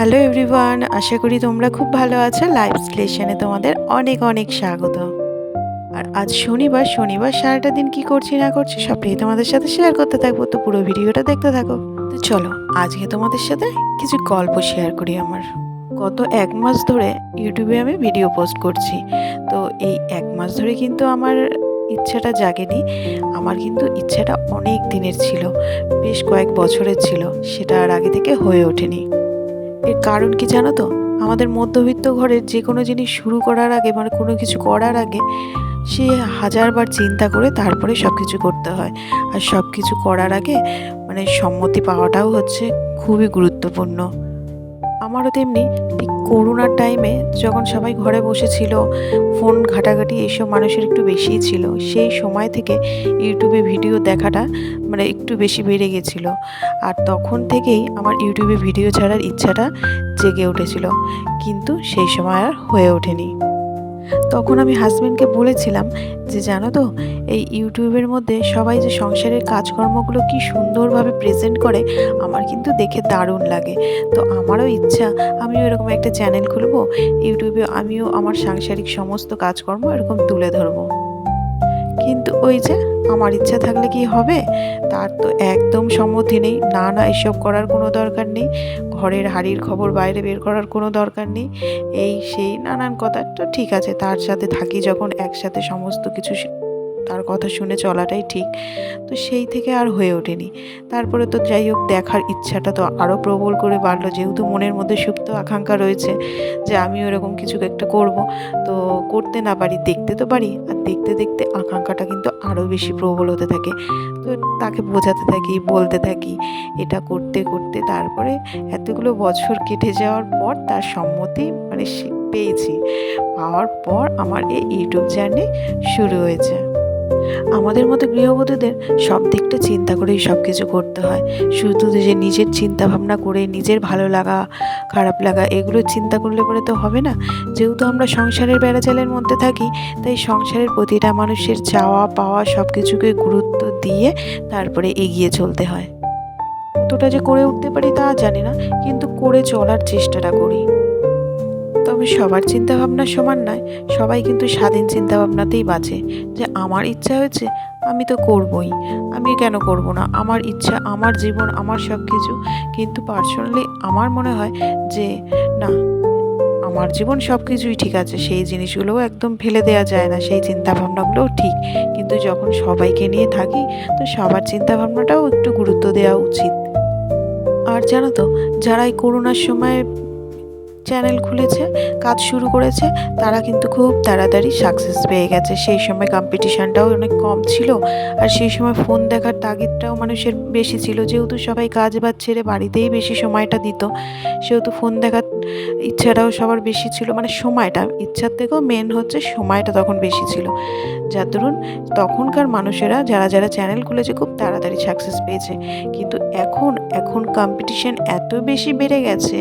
Hello everyone, আশা করি তোমরা খুব ভালো আছো। লাইভ স্টেশনে তোমাদের অনেক অনেক স্বাগত। আর আজ শনিবার শনিবার সারাটা দিন কি করছি না করছি সবটাই তোমাদের সাথে শেয়ার করতে থাকব। তো পুরো ভিডিওটা দেখতে থাকো। তো চলো, আজকে তোমাদের সাথে কিছু গল্প শেয়ার করি আমার। গত এক মাস ধরে ইউটিউবে আমি ভিডিও পোস্ট করছি। তো এই এক মাস ধরে কিন্তু আমার ইচ্ছাটা জাগেনি। আমার কিন্তু ইচ্ছাটা অনেক দিনের ছিল। বেশ কয়েক বছরের ছিল। সেটা আর আগে থেকে হয়ে ওঠেনি। এর কারণ কি জানো তো? আমাদের মধ্যবিত্ত ঘরের যে কোনো জিনিস শুরু করার আগে মানে কোনো কিছু করার আগে, সে হাজারবার চিন্তা করে তারপরে সব কিছু করতে হয়। আর সব কিছু করার আগে মানে সম্মতি পাওয়াটাও হচ্ছে খুবই গুরুত্বপূর্ণ। আমারও তেমনি ঠিক করোনার টাইমে যখন সবাই ঘরে বসেছিল ফোন ঘাটাঘাটি এইসব মানুষের একটু বেশিই ছিল। সেই সময় থেকে ইউটিউবে ভিডিও দেখাটা মানে একটু বেশি বেড়ে গেছিল। আর তখন থেকেই আমার ইউটিউবে ভিডিও ছাড়ার ইচ্ছাটা জেগে উঠেছিল। কিন্তু সেই সময় আর হয়ে ওঠেনি। তখন আমি হাজব্যান্ডকে বলেছিলাম যে, জানো তো, এই ইউটিউবের মধ্যে সবাই যে সংসারের কাজকর্মগুলো কি সুন্দরভাবে প্রেজেন্ট করে, আমার কিন্তু দেখে দারুণ লাগে। তো আমারও ইচ্ছা, আমিও এরকম একটা চ্যানেল খুলবো, ইউটিউবে আমিও আমার সাংসারিক সমস্ত কাজকর্ম এরকম তুলে ধরবো। কিন্তু ওই যে আমার ইচ্ছা থাকলে কি হবে? তার তো একদম সম্মতি নেই। না না, এসব করার কোনো দরকার নেই। ঘরের হাড়ির খবর বাইরে বের করার কোনো দরকার নেই। এই, সেই, নানান কথা। তো ঠিক আছে, তার সাথে থাকি যখন। একসাথে সমস্ত কিছু তার কথা শুনে চলাটাই ঠিক। তো সেই থেকে আর হয়ে ওঠেনি। তারপরে তো যাই হোক, দেখার ইচ্ছাটা তো আরও প্রবল করে বাড়লো। যেহেতু মনের মধ্যে সুপ্ত আকাঙ্ক্ষা রয়েছে যে আমি ওরকম কিছু একটা করব, তো করতে না পারি, দেখতে তো পারি, আর দেখতে দেখতে আকাঙ্ক্ষাটা কিন্তু আরও বেশি প্রবল হতে থাকে। তো তাকে বোঝাতে থাকি, বলতে থাকি, এটা করতে করতে। তারপরে এতগুলো বছর কেটে যাওয়ার পর তার সম্মতি মানে পেয়েছি। পাওয়ার পর আমার এই ইউটিউব জার্নি শুরু হয়েছে। আমাদের মতো গৃহবধূদের সব দিকটা চিন্তা করেই সব কিছু করতে হয়। শুধু যে নিজের চিন্তা ভাবনা করে নিজের ভালো লাগা, খারাপ লাগা এগুলো চিন্তা করলে পরে তো হবে না। যেহেতু আমরা সংসারের বেড়াচালের মধ্যে থাকি, তাই সংসারের প্রতিটা মানুষের চাওয়া পাওয়া সব কিছুকে গুরুত্ব দিয়ে তারপরে এগিয়ে চলতে হয়। কতটা যে করে উঠতে পারি তা জানি না, কিন্তু করে চলার চেষ্টাটা করি। তবে সবার চিন্তা ভাবনা সমান নয়, সবাই কিন্তু স্বাধীন চিন্তা ভাবনাতেই বাঁচে। যে আমার ইচ্ছা হয়েছে, আমি তো করবই। আমি কেন করব না? আমার ইচ্ছা, আমার জীবন, আমার সব কিছু কিন্তু পার্সোনালি আমার মনে হয় যে, না, আমার জীবন সব কিছুই ঠিক আছে। সেই জিনিসগুলোও একদম ফেলে দেওয়া যায় না, সেই চিন্তা ভাবনাগুলোও ঠিক। কিন্তু যখন সবাইকে নিয়ে থাকি, তো সবার চিন্তা ভাবনাটাও একটু গুরুত্ব দেওয়া উচিত। আর জানো তো, যারা এই করোনার সময় চ্যানেল খুলেছে, কাজ শুরু করেছে, তারা কিন্তু খুব তাড়াতাড়ি সাকসেস পেয়ে গেছে। সেই সময় কম্পিটিশানটাও অনেক কম ছিল আর সেই সময় ফোন দেখার তাগিদটাও মানুষের বেশি ছিল। যেহেতু সবাই কাজ বাজ ছেড়ে বাড়িতেই বেশি সময়টা দিত, সেহেতু ফোন দেখার ইচ্ছাটাও সবার বেশি ছিল। মানে সময়টা, ইচ্ছার থেকেও মেন হচ্ছে সময়টা তখন বেশি ছিল। যার দরুন তখনকার মানুষেরা যারা যারা চ্যানেল খুলেছে খুব তাড়াতাড়ি সাকসেস পেয়েছে। কিন্তু এখন এখন কম্পিটিশন এত বেশি বেড়ে গেছে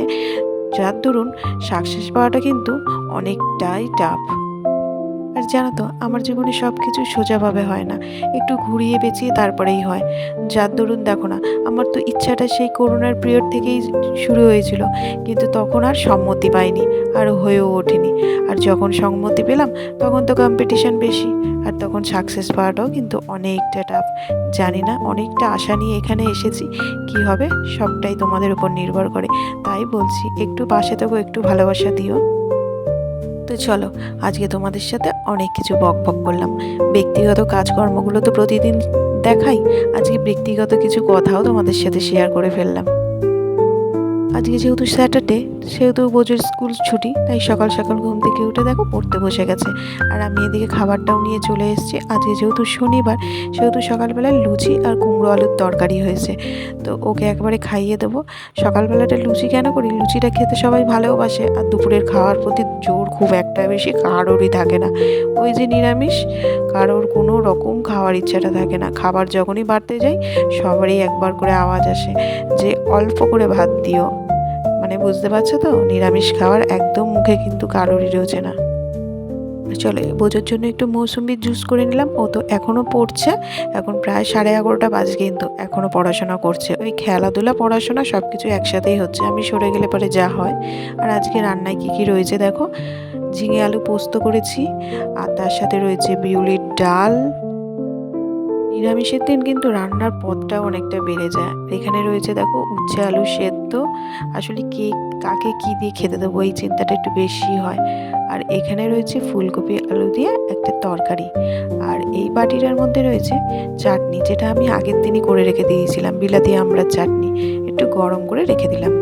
যার দরুন সাকসেস পাওয়াটা কিন্তু অনেকটাই টাফ জানো তো, আমার জীবনে সব কিছু সোজাভাবে হয় না। একটু ঘুরিয়ে বেঁচিয়ে তারপরেই হয়। যার দরুন দেখো না, আমার তো ইচ্ছাটা সেই করোনার পিরিয়ড থেকেই শুরু হয়েছিল। কিন্তু তখন আর সম্মতি পাইনি, আর হয়েও ওঠেনি। আর যখন সম্মতি পেলাম, তখন তো কম্পিটিশন বেশি। আর তখন সাকসেস পাওয়াটাও কিন্তু অনেকটা টাফ জানি না, অনেকটা আশা নিয়ে এখানে এসেছি। কি হবে, সবটাই তোমাদের উপর নির্ভর করে। তাই বলছি, একটু পাশে থাকো, একটু ভালোবাসা দিও। তো চলো, আজকে তোমাদের সাথে অনেক কিছু বক বক করলাম। ব্যক্তিগত কাজকর্মগুলো তো প্রতিদিন দেখাই, আজকে ব্যক্তিগত কিছু কথাও তোমাদের সাথে শেয়ার করে ফেললাম। আজকে যেহেতু স্যাটারডে, সেহেতু বোঝের স্কুল ছুটি, তাই সকাল সকাল ঘুম থেকে উঠে দেখো পড়তে বসে গেছে। আর আমি এদিকে খাবারটাও নিয়ে চলে এসেছি। আজকে যেহেতু শনিবার, সেহেতু সকালবেলা লুচি আর কুমড়ো আলুর তরকারি হয়েছে। তো ওকে একবারে খাইয়ে দেবো। সকালবেলাটা লুচি কেন করি? লুচিটা খেতে সবাই ভালোবাসে। আর দুপুরের খাওয়ার প্রতি জোর খুব একটা বেশি কারোরই থাকে না। ওই যে নিরামিষ, কারোর কোনো রকম খাওয়ার ইচ্ছাটা থাকে না। খাবার যখনই বাড়তে যাই, সবারই একবার করে আওয়াজ আসে যে, অল্প করে ভাত দিও। মানে বুঝতে পারছ তো? নিরামিষ খাওয়ার একদম মুখে কিন্তু কারোরই রয়েছে না। চলো বোঝার জন্য একটু মৌসুম্বির জুস করে নিলাম। ও তো এখনও পড়ছে। এখন প্রায় সাড়ে এগারোটা বাজে কিন্তু। এখনও পড়াশোনা করছে। ওই খেলাধুলা, পড়াশোনা সব কিছু একসাথেই হচ্ছে। আমি সরে গেলে পরে যা হয়। আর আজকে রান্নায় কী কী রয়েছে দেখো? ঝিঙে আলু পোস্ত করেছি। আর তার সাথে রয়েছে বিউলির ডাল। নিরামিষের দিন কিন্তু রান্নার পদটা অনেকটা বেড়ে যায়। এখানে রয়েছে দেখো উচ্ছে, আলু সেদ্ধ। আসলে কে, কাকে কি দিয়ে খেতে দেবো এই চিন্তাটা একটু বেশি হয়। আর এখানে রয়েছে ফুলকপি, আলু দিয়ে একটা তরকারি। আর এই বাটিটার মধ্যে রয়েছে চাটনি, যেটা আমি আগের দিনই করে রেখে দিয়েছিলাম, বিলাতি আমরা চাটনি। একটু গরম করে রেখে দিলাম।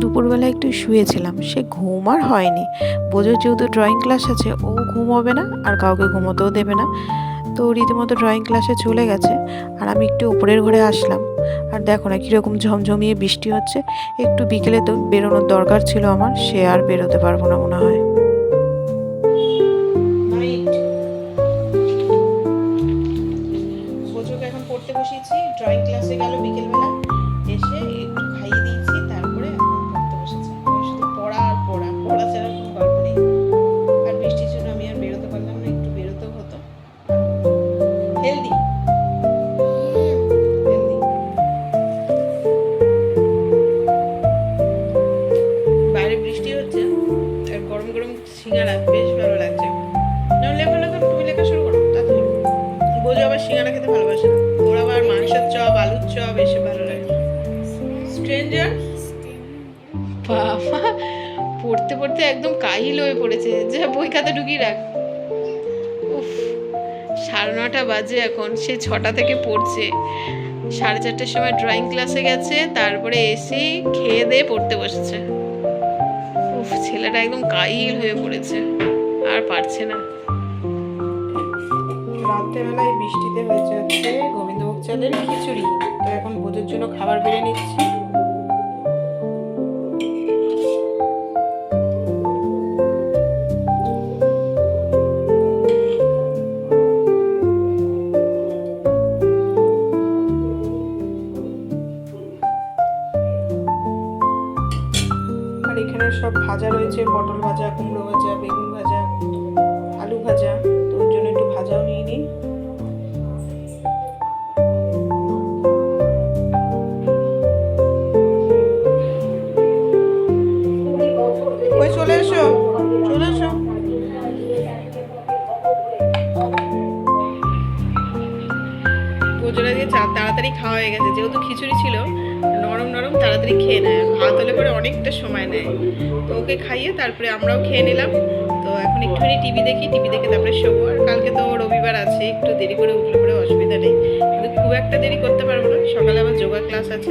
দুপুরবেলা একটু শুয়েছিলাম, সে ঘুম আর হয়নি। বোঝোর যেহেতু ড্রয়িং ক্লাস আছে, ও ঘুম হবে না, আর কাউকে ঘুমোতেও দেবে না। তো রীতিমতো ড্রয়িং ক্লাসে চলে গেছে। আর আমি একটু উপরের ঘরে আসলাম। আর দেখো না কীরকম ঝমঝমিয়ে বৃষ্টি হচ্ছে। একটু বিকেলে তো বেরোনোর দরকার ছিল আমার, সে আর বেরোতে পারব না মনে হয়। পড়তে একদম কাহিল হয়ে পড়েছে। যে বই খাতা ঢুকিয়ে রাখ। উফ, সাড়ে নটা বাজে এখন, সে ছটা থেকে পড়ছে। সাড়ে চারটের সময় ড্রয়িং ক্লাসে গেছে, তারপরে এসে খেয়ে দিয়ে পড়তে বসেছে। উফ, ছেলেটা একদম কাহিল হয়ে পড়েছে, আর পারছে না। রাত্রেবেলায় বৃষ্টিতে হয়েছে হচ্ছে গোবিন্দভোগ চালের খিচুড়ি। তো এখন বোধের জন্য খাবার বেড়ে নিচ্ছি। ভাজা রয়েছে, পটল ভাজা, কুমড়ো ভাজা, বেগুন ভাজা, আলু ভাজা। তো ওর জন্য একটু ভাজাও নিয়ে নিই। ওই চলে এসো চলে এসো। তাড়াতাড়ি খাওয়া হয়ে গেছে, যেহেতু খিচুড়ি ছিল। নরম নরম তাড়াতাড়ি খেয়ে নেয়। ভাত হলে পরে অনেকটা সময় নেয়। তো ওকে খাইয়ে তারপরে আমরাও খেয়ে নিলাম। তো এখন একটুখানি টিভি দেখি, টিভি দেখে তারপরে শোবো। আর কালকে তো রবিবার আছে, একটু দেরি করে উঠলে পরে অসুবিধা নেই। কিন্তু খুব একটা দেরি করতে পারব না। সকালে আবার যোগা ক্লাস আছে।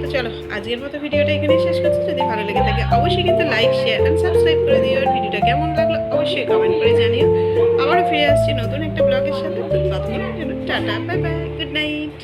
তো চলো, আজকের মতো ভিডিওটা এখানেই শেষ করছি। যদি ভালো লেগে থাকে অবশ্যই কিন্তু লাইক শেয়ার অ্যান্ড সাবস্ক্রাইব করে দিও। আর ভিডিওটা কেমন লাগল অবশ্যই কমেন্ট করে জানিও। আবারও ফিরে আসছি নতুন একটা ব্লগের সাথে। তো ততক্ষণের জন্য ta-ta bye bye good night